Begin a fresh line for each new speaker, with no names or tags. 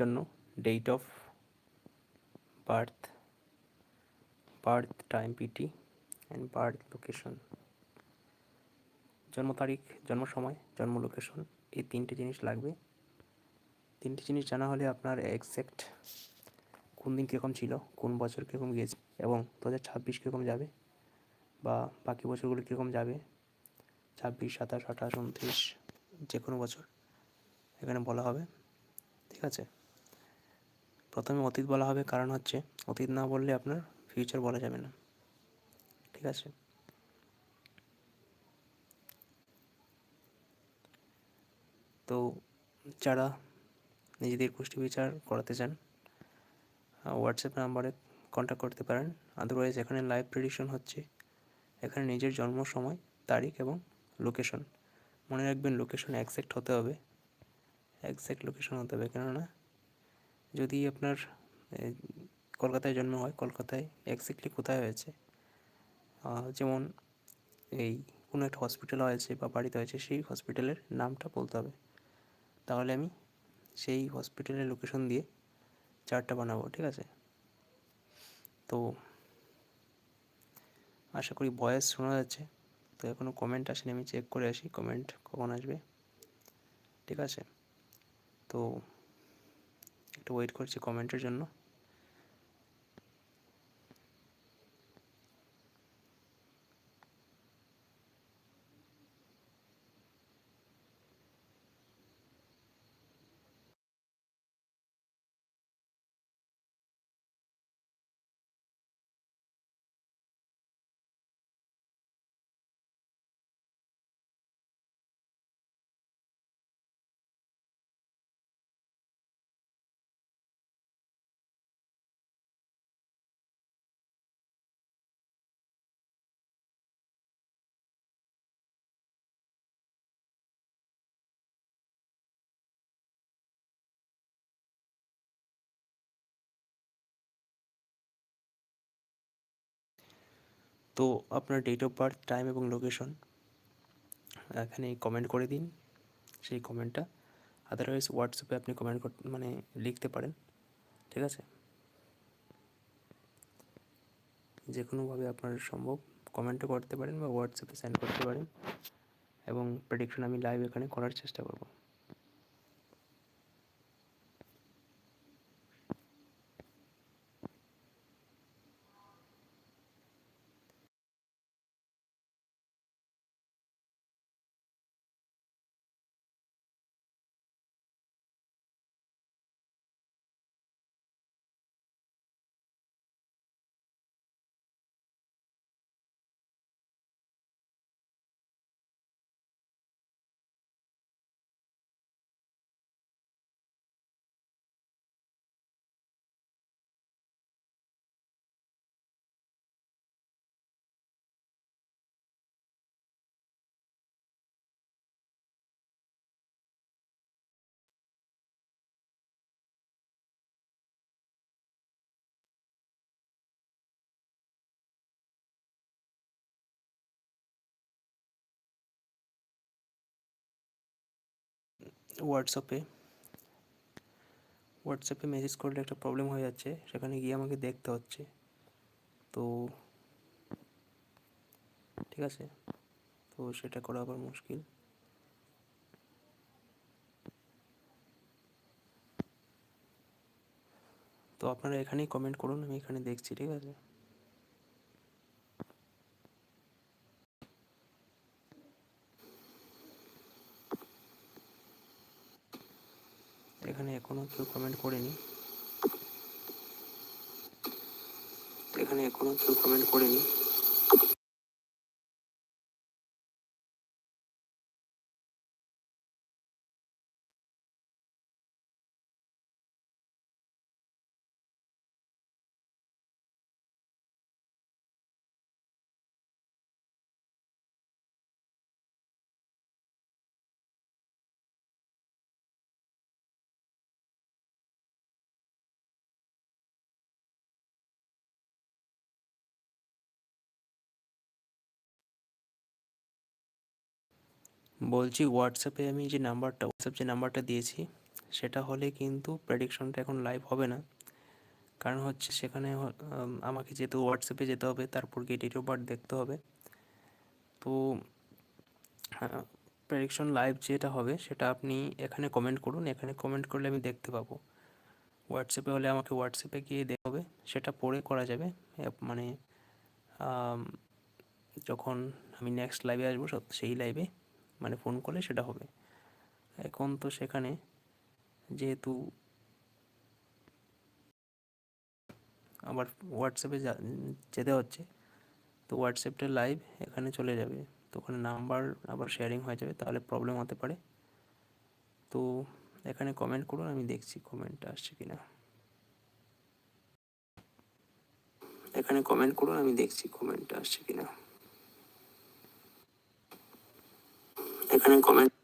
জন্য date of birth birth time PT and birth location জন্ম তারিখ, জন্ম সময়, জন্ম লোকেশন এই তিনটে জিনিস লাগবে। তিনটে জিনিস জানা হলে আপনার এক্স্যাক্ট কোন দিন কীরকম ছিল, কোন বছর কীরকম গিয়েছে, এবং দু হাজার ছাব্বিশ কীরকম যাবে, বা বাকি বছরগুলো কীরকম যাবে, ছাব্বিশ, সাতাশ, আঠাশ, উনত্রিশ যে কোনো বছর, এখানে বলা হবে। ঠিক আছে? প্রথমে অতীত বলা হবে, কারণ হচ্ছে অতীত না বললে আপনার ফিউচার বলা যাবে না। ঠিক আছে? তো যারা নিজেদের পুষ্টি বিচার করাতে চান হোয়াটসঅ্যাপ নাম্বারে কন্ট্যাক্ট করতে পারেন। আদারওয়াইজ এখানে লাইভ প্রেডিকশন হচ্ছে, এখানে নিজের জন্ম, সময়, তারিখ এবং লোকেশন মনে রাখবেন লোকেশন অ্যাকসেক্ট হতে হবে। একজ্যাক্ট লোকেশন হতে হবে, কেননা যদি আপনার কলকাতায় জন্ম হয়, কলকাতায় এক্স্যাক্টলি কোথায় হয়েছে? যেমন এই কোনো একটা হসপিটাল হয়েছে বা বাড়িতে হয়েছে, সেই হসপিটালের নামটা বলতে হবে। তাহলে আমি সেই হসপিটালের লোকেশন দিয়ে চার্টটা বানাবো, ঠিক আছে? তো আশা করি ভয়েস শোনা যাচ্ছে, তো এখনও কমেন্ট আসেনি, আমি চেক করে আসি কমেন্ট কখন আসবে, ঠিক আছে? তো একটু ওয়েট করছি কমেন্টের জন্য। তো আপনার ডেট অফ বার্থ টাইম এবং লোকেশন এখানে কমেন্ট করে দিন। সেই কমেন্টটা আদারওয়াইজ হোয়াটসঅ্যাপে আপনি কমেন্ট মানে লিখতে পারেন। ঠিক আছে? যে কোনোভাবে আপনার সম্ভব। কমেন্টও করতে পারেন বা হোয়াটসঅ্যাপে সেন্ড করতে পারেন। এবং প্রেডিকশন আমি লাইভ এখানে করার চেষ্টা করব। হোয়াটসঅ্যাপে হোয়াটসঅ্যাপে মেসেজ করলে একটা প্রবলেম হয়ে যাচ্ছে, সেখানে গিয়ে আমাকে দেখতে হচ্ছে। তো ঠিক আছে, তো সেটা করা আবার মুশকিল। তো আপনারা এখানেই কমেন্ট করুন, আমি এখানে দেখছি, ঠিক আছে? এখানে এখনও কেউ কমেন্ট করেনি। এখানে এখনও কেউ কমেন্ট করেনি। বলছি হোয়াটসঅ্যাপে আমি যে নাম্বারটা হোয়াটসঅ্যাপ যে নাম্বারটা দিয়েছি, সেটা হলে কিন্তু প্রেডিকশনটা এখন লাইভ হবে না। কারণ হচ্ছে সেখানে আমাকে যেহেতু হোয়াটসঅ্যাপে যেতে হবে, তারপর গিয়ে ডেট অফ বার্থ দেখতে হবে। তো প্রেডিকশন লাইভ যেটা হবে, সেটা আপনি এখানে কমেন্ট করুন। এখানে কমেন্ট করলে আমি দেখতে পাবো। হোয়াটসঅ্যাপে হলে আমাকে হোয়াটসঅ্যাপে গিয়ে দেখতে হবে। সেটা পরে করা যাবে। মানে যখন আমি নেক্সট লাইভে আসব সেই লাইভে মানে ফোন করলে সেটা হবে। এখন তো সেখানে যেহেতু আবার হোয়াটসঅ্যাপে যেতে হচ্ছে, তো হোয়াটসঅ্যাপটা লাইভ এখানে চলে যাবে। তো ওখানে নাম্বার আবার শেয়ারিং হয়ে যাবে, তাহলে প্রবলেম হতে পারে। তো এখানে কমেন্ট করুন, আমি দেখছি কমেন্টটা আসছে কিনা। এখানে কমেন্ট করুন, আমি দেখছি কমেন্টটা আসছে কিনা এখানে কমেন্ট